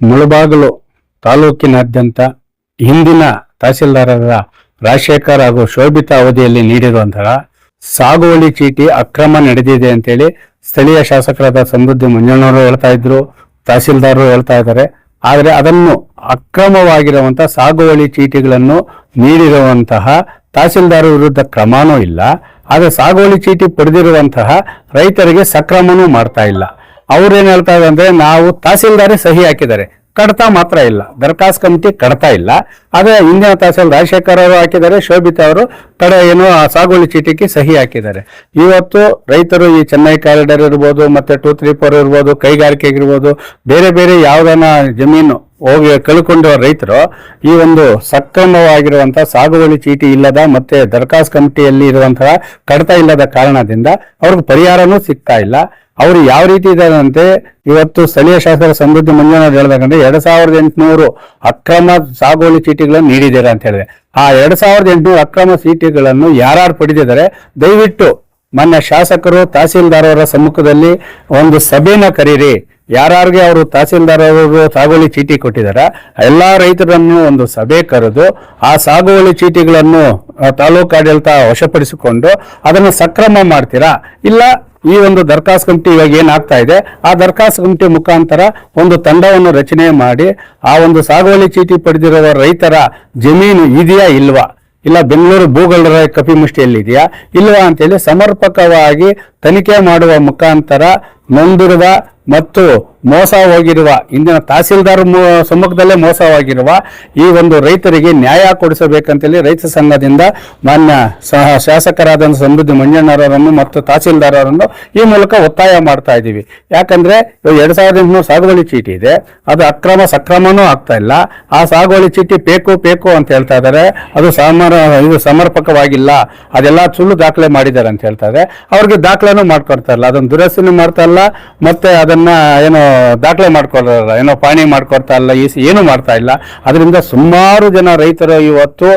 ಮುಳಬಾಗಿಲು ತಾಲೂಕಿನಾದ್ಯಂತ ಹಿಂದಿನ ತಹಸೀಲ್ದಾರರ ರಾಜಶೇಖರ್ ಹಾಗೂ ಶೋಭಿತಾ ಅವಧಿಯಲ್ಲಿ ನೀಡಿರುವಂತಹ ಸಾಗುವಳಿ ಚೀಟಿ ಅಕ್ರಮ ನಡೆದಿದೆ ಅಂತೇಳಿ ಸ್ಥಳೀಯ ಶಾಸಕರಾದ ಸಮೃದ್ಧಿ ಮಂಜಣ್ಣವರು ಹೇಳ್ತಾ ಇದ್ರು, ತಹಸೀಲ್ದಾರರು ಹೇಳ್ತಾ ಇದ್ದಾರೆ. ಆದರೆ ಅದನ್ನು ಅಕ್ರಮವಾಗಿರುವಂತಹ ಸಾಗುವಳಿ ಚೀಟಿಗಳನ್ನು ನೀಡಿರುವಂತಹ ತಹಸೀಲ್ದಾರ್ ವಿರುದ್ಧ ಕ್ರಮನೂ ಇಲ್ಲ. ಆದರೆ ಸಾಗುವಳಿ ಚೀಟಿ ಪಡೆದಿರುವಂತಹ ರೈತರಿಗೆ ಸಕ್ರಮನೂ ಮಾಡ್ತಾ ಇಲ್ಲ. ಅವ್ರೇನ್ ಹೇಳ್ತಾ ಅಂದ್ರೆ ನಾವು ತಹಸೀಲ್ದಾರಿ ಸಹಿ ಹಾಕಿದ್ದಾರೆ. ಕಡತ ಮಾತ್ರ ಇಲ್ಲ. ದರ್ಖಾಸ್ತು ಕಮಿಟಿ ಕಡತ ಇಲ್ಲ. ಆದ್ರೆ ಹಿಂದಿನ ತಹಸೀಲ್ ರಾಜಶೇಖರ್ ಅವರು ಹಾಕಿದ್ದಾರೆ, ಶೋಭಿತಾ ಅವರು ತಡೆ ಏನು ಸಾಗುವಳಿ ಚೀಟಿಗೆ ಸಹಿ ಹಾಕಿದ್ದಾರೆ. ಇವತ್ತು ರೈತರು ಈ ಚೆನ್ನೈ ಕಾರಿಡಾರ್ ಇರ್ಬೋದು, ಮತ್ತೆ ಟೂ ತ್ರೀ ಫೋರ್ ಇರ್ಬೋದು ಕೈಗಾರಿಕೆ ಇರ್ಬೋದು ಬೇರೆ ಬೇರೆ ಯಾವ್ದನ ಜಮೀನು ಹೋಗಿ ಕಳ್ಕೊಂಡಿರೋ ರೈತರು, ಈ ಒಂದು ಸಕ್ರಮವಾಗಿರುವಂತಹ ಸಾಗುವಳಿ ಚೀಟಿ ಇಲ್ಲದ ಮತ್ತೆ ದರ್ಖಾಸ್ ಕಮಿಟಿಯಲ್ಲಿ ಇರುವಂತಹ ಕಡತ ಇಲ್ಲದ ಕಾರಣದಿಂದ ಅವ್ರಿಗೆ ಪರಿಹಾರನೂ ಸಿಗ್ತಾ ಇಲ್ಲ. ಅವರು ಯಾವ ರೀತಿ ಇದ್ದಾರಂತೆ ಇವತ್ತು ಸ್ಥಳೀಯ ಶಾಸಕರ ಸಮೃದ್ಧಿ ಮಂಜುನಾಥ್ ಹೇಳ್ಬೇಕಂದ್ರೆ ಎರಡ್ ಸಾವಿರದ ಎಂಟುನೂರು ಅಕ್ರಮ ಸಾಗುವಳಿ ಚೀಟಿಗಳನ್ನು ನೀಡಿದ್ದಾರೆ ಅಂತ ಹೇಳಿದೆ. ಆ ಎರಡ್ ಸಾವಿರದ ಎಂಟುನೂರು ಅಕ್ರಮ ಚೀಟಿಗಳನ್ನು ಯಾರು ಪಡೆದಿದ್ದಾರೆ, ದಯವಿಟ್ಟು ಮೊನ್ನೆ ಶಾಸಕರು, ತಹಸೀಲ್ದಾರ್ ಅವರ ಸಮ್ಮುಖದಲ್ಲಿ ಒಂದು ಸಭೆನ ಕರೀರಿ. ಯಾರ್ಯಾರಿಗೆ ಅವರು ತಹಸೀಲ್ದಾರ್ ಅವರು ಸಾಗುವಳಿ ಚೀಟಿ ಕೊಟ್ಟಿದ್ದಾರೆ ಎಲ್ಲಾ ರೈತರನ್ನು ಒಂದು ಸಭೆ ಕರೆದು ಆ ಸಾಗುವಳಿ ಚೀಟಿಗಳನ್ನು ಆ, ತಾಲೂಕು ಆಡಳಿತ ವಶಪಡಿಸಿಕೊಂಡು ಅದನ್ನು ಸಕ್ರಮ ಮಾಡ್ತೀರಾ? ಇಲ್ಲ ಈ ಒಂದು ದರ್ಖಾಸ್ತು ಕಮಿಟಿ ಇವಾಗ ಏನಾಗ್ತಾ ಇದೆ ಆ ದರ್ಖಾಸ್ತು ಕಮಿಟಿ ಮುಖಾಂತರ ಒಂದು ತಂಡವನ್ನು ರಚನೆ ಮಾಡಿ ಆ ಒಂದು ಸಾಗುವಳಿ ಚೀಟಿ ಪಡೆದಿರುವ ರೈತರ ಜಮೀನು ಇದೆಯಾ ಇಲ್ವಾ? ಇಲ್ಲ ಬೆಂಗಳೂರು ಭೂಗಳ್ಳರ ಕಪಿಮುಷ್ಟಿಯಲ್ಲಿದೆಯಾ ಇಲ್ವಾ ಅಂತೇಳಿ ಸಮರ್ಪಕವಾಗಿ ತನಿಖೆ ಮಾಡುವ ಮುಖಾಂತರ ನೊಂದಿರುವ ಮತ್ತು ಮೋಸ ಹೋಗಿರುವ ಇಂದಿನ ತಹಸೀಲ್ದಾರ್ ಸಮ್ಮುಖದಲ್ಲೇ ಮೋಸವಾಗಿರುವ ಈ ಒಂದು ರೈತರಿಗೆ ನ್ಯಾಯ ಕೊಡಿಸಬೇಕಂತೇಳಿ ರೈತ ಸಂಘದಿಂದ ಮಾನ್ಯ ಸಹ ಶಾಸಕರಾದ ಸಮೃದ್ಧಿ ಮಂಜಣ್ಣರವರನ್ನು ಮತ್ತು ತಹಸೀಲ್ದಾರರನ್ನು ಈ ಮೂಲಕ ಒತ್ತಾಯ ಮಾಡ್ತಾ ಇದ್ದೀವಿ. ಯಾಕಂದ್ರೆ ಎರಡ್ ಸಾವಿರದ ಎಂಟುನೂರು ಸಾಗುವಳಿ ಚೀಟಿ ಇದೆ. ಅದು ಅಕ್ರಮ ಸಕ್ರಮನೂ ಆಗ್ತಾ ಇಲ್ಲ. ಆ ಸಾಗುವಳಿ ಚೀಟಿ ಬೇಕು ಬೇಕು ಅಂತ ಹೇಳ್ತಾ ಇದ್ದಾರೆ. ಅದು ಸಮರ, ಇದು ಸಮರ್ಪಕವಾಗಿಲ್ಲ. ಅದೆಲ್ಲ ಸುಳ್ಳು ದಾಖಲೆ ಮಾಡಿದ್ದಾರೆ ಅಂತ ಹೇಳ್ತಾ ಇದ್ದಾರೆ. ಅವ್ರಿಗೆ ದಾಖಲೆನೂ ಮಾಡ್ಕೊಡ್ತಾ ಇಲ್ಲ. ಅದನ್ನು ದುರಸ್ತಿನೂ ಮಾಡ್ತಾ ಇಲ್ಲ. ಮತ್ತೆ ಅದನ್ನ ಏನೋ ದಾಖಲೆ ಮಾಡ್ಕೊಡಲ್ಲ ಏನೋ ಪಾಣಿ ಮಾಡ್ಕೊಡ್ತಾ ಇಲ್ಲ, ಈ ಏನು ಮಾಡ್ತಾ ಇಲ್ಲ. ಅದರಿಂದ ಸುಮಾರು ಜನ ರೈತರು ಇವತ್ತು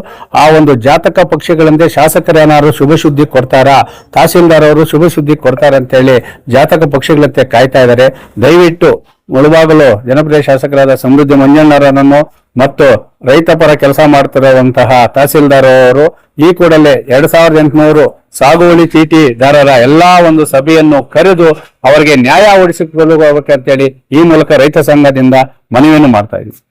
ಆ ಒಂದು ಜಾತಕ ಪಕ್ಷಿಗಳಂತೆ ಶಾಸಕರೇನಾದ್ರು ಶುಭ ಸುದ್ದಿ ಕೊಡ್ತಾರಾ? ತಹಸೀಲ್ದಾರ್ ಅವರು ಶುಭ ಸುದ್ದಿ ಕೊಡ್ತಾರೆ ಅಂತೇಳಿ ಜಾತಕ ಪಕ್ಷಿಗಳಂತೆ ಕಾಯ್ತಾ ಇದ್ದಾರೆ. ದಯವಿಟ್ಟು ಮುಳುಬಾಗಲು ಜನಪ್ರಿಯ ಶಾಸಕರಾದ ಸಮೃದ್ಧಿ ಮಂಜಣ್ಣರನ್ನು ಮತ್ತು ರೈತ ಪರ ಕೆಲಸ ಮಾಡ್ತಿರುವಂತಹ ತಹಸೀಲ್ದಾರ್ ಅವರು ಈ ಕೂಡಲೇ ಎರಡ್ ಸಾವಿರದ ಎಂಟುನೂರು ಸಾಗುವಳಿ ಚೀಟಿದಾರರ ಎಲ್ಲಾ ಒಂದು ಸಭೆಯನ್ನು ಕರೆದು ಅವರಿಗೆ ನ್ಯಾಯ ಒಡಿಸಿಕೊಳ್ಳಬೇಕಂತೇಳಿ ಈ ಮೂಲಕ ರೈತ ಸಂಘದಿಂದ ಮನವಿಯನ್ನು ಮಾಡ್ತಾ ಇದ್ದೀವಿ.